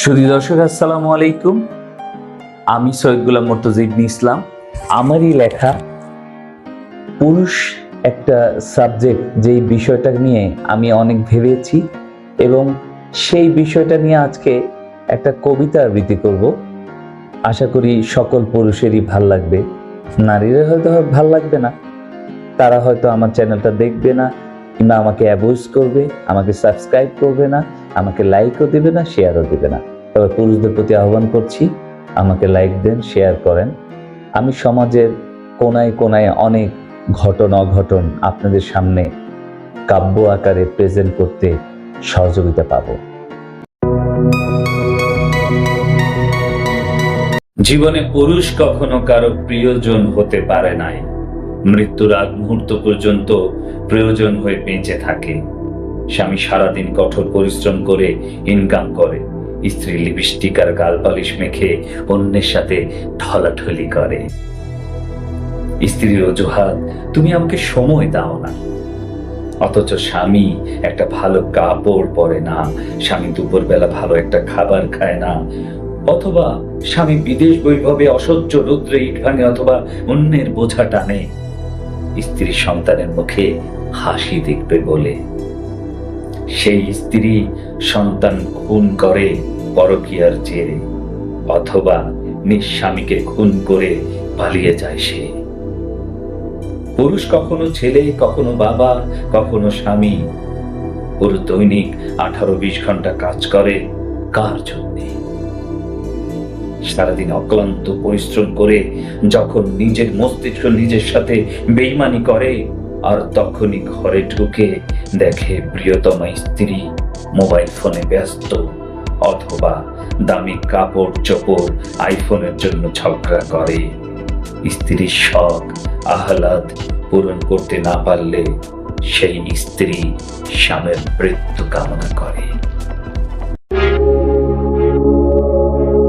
সুদী দর্শক, আসসালামু আলাইকুম। আমি সৈয়দ গুলাম মর্তজা ইবনে ইসলাম। আমারই লেখা পুরুষ একটা সাবজেক্ট যেই বিষয়টা নিয়ে আমি অনেক ভেবেছি এবং সেই বিষয়টা নিয়ে আজকে একটা কবিতা আবৃত্তি করব। আশা করি সকল পুরুষেরই ভালো লাগবে। নারীরা হয়তো ভালো লাগবে না। তারা হয়তো আমার চ্যানেলটা দেখবে না। কিংবা আমাকে অ্যাভয়েড করবে, আমাকে সাবস্ক্রাইব করবে না, আমাকে লাইকও দেবে না শেয়ারও দেবে না। তবে পুরুষদের প্রতি আহ্বান করছি, আমাকে লাইক দেন শেয়ার করেন। আমি সমাজের কোনায় কোনায় অনেক ঘটনা অঘটন আপনাদের সামনে কাব্য আকারে প্রেজেন্ট করতে সহযোগিতা পাবো। জীবনে পুরুষ কখনো কারও প্রিয়জন হতে পারে নাই। মৃত্যুর আগ মুহূর্ত পর্যন্ত প্রয়োজন হয়ে বেঁচে থাকে। স্বামী সারাদিন কঠোর পরিশ্রম করে ইনকাম করে। স্ত্রী লিপস্টিক আর গাল পালিশ মেখে অন্যের সাথে ঠলাঠলি করে। স্ত্রীর অজুহাত, তুমি আমাকে সময় দাও না। অথচ স্বামী একটা ভালো কাপড় পরে না, স্বামী দুপুরবেলা ভালো একটা খাবার খায় না। অথবা স্বামী বিদেশ বৈভবে অসহ্য রুদ্রে ইট ভাঙে অথবা অন্যের বোঝা টানে। স্ত্রী সন্তানের মুখে হাসি দেখবে বলে। সেই স্ত্রী সন্তান খুন করে পরকিয়ার জেরে, অথবা নিজ স্বামীকে খুন করে পালিয়ে যায় সে। পুরুষ কখনো ছেলে, কখনো বাবা, কখনো স্বামী। পুরো দৈনিক আঠারো বিশ ঘণ্টা কাজ করে কার জন্যে? সারাদিন অক্লান্ত পরিশ্রম করে যখন নিজের মস্তিষ্ক নিজের সাথে বেইমানি করে, আর তখনই ঘরে ঢুকে দেখে প্রিয়তমা স্ত্রী মোবাইল ফোনে ব্যস্ত অথবা দামি কাপড় চোপড় আইফোনের জন্য ঝগড়া করে। স্ত্রীর শখ, আহ্লাদ পূরণ করতে না পারলে সেই স্ত্রী স্বামীর মৃত্যু কামনা করে।